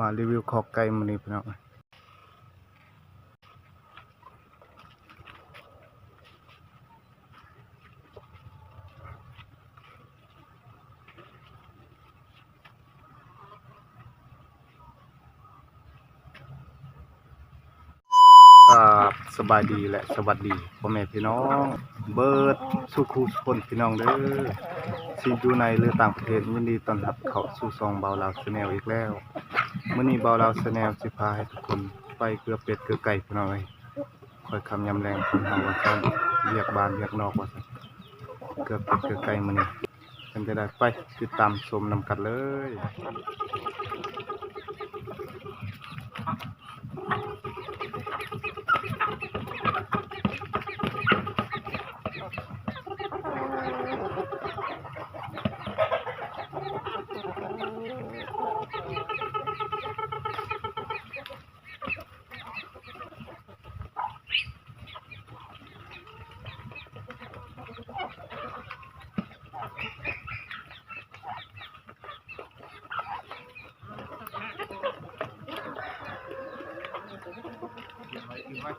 มารีวิวขอไก่มื้อนี้พี่น้องครับสบายดีและสวัสดีพ่อแม่พี่น้อง เบิร์ดสุขุสุคนพี่น้องเด้อที่อยู่ในหรือต่างประเทศยินดีต้อนรับเข้าสู่ซองเบาลาวชาแนลอีกแล้ว มื่อนี้เบาลาแชาแนลสิพาให้ทุกคนไปเกลือเป็ดเกลือไก่พี่น้องเอ้ยคอยคำยำแรงคนเฮาว่าซั่นเรียกบานเรียกนอกว่าซั่นเกลือเป็ดเกลือไก่มื้อนี้เป็นจะได้ไปติดตามชมนำกันเลย Oh,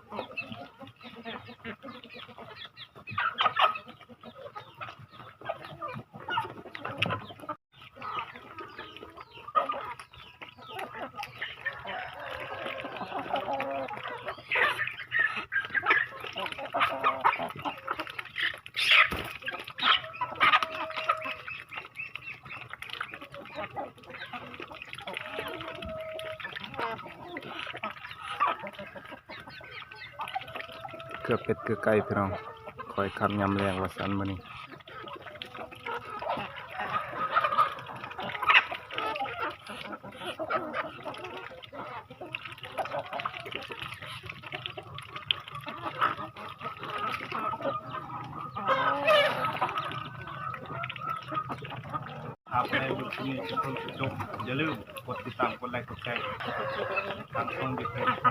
เกือบเป็ดเกือไก่พี่น้องคอยคำยำแรงว่าสันมื้อนี้ครับในยุคนี้ทุกคนจบอย่าลืมกดติดตามกดไลค์กดแชร์ทางคนบิดเพจทางคนเบ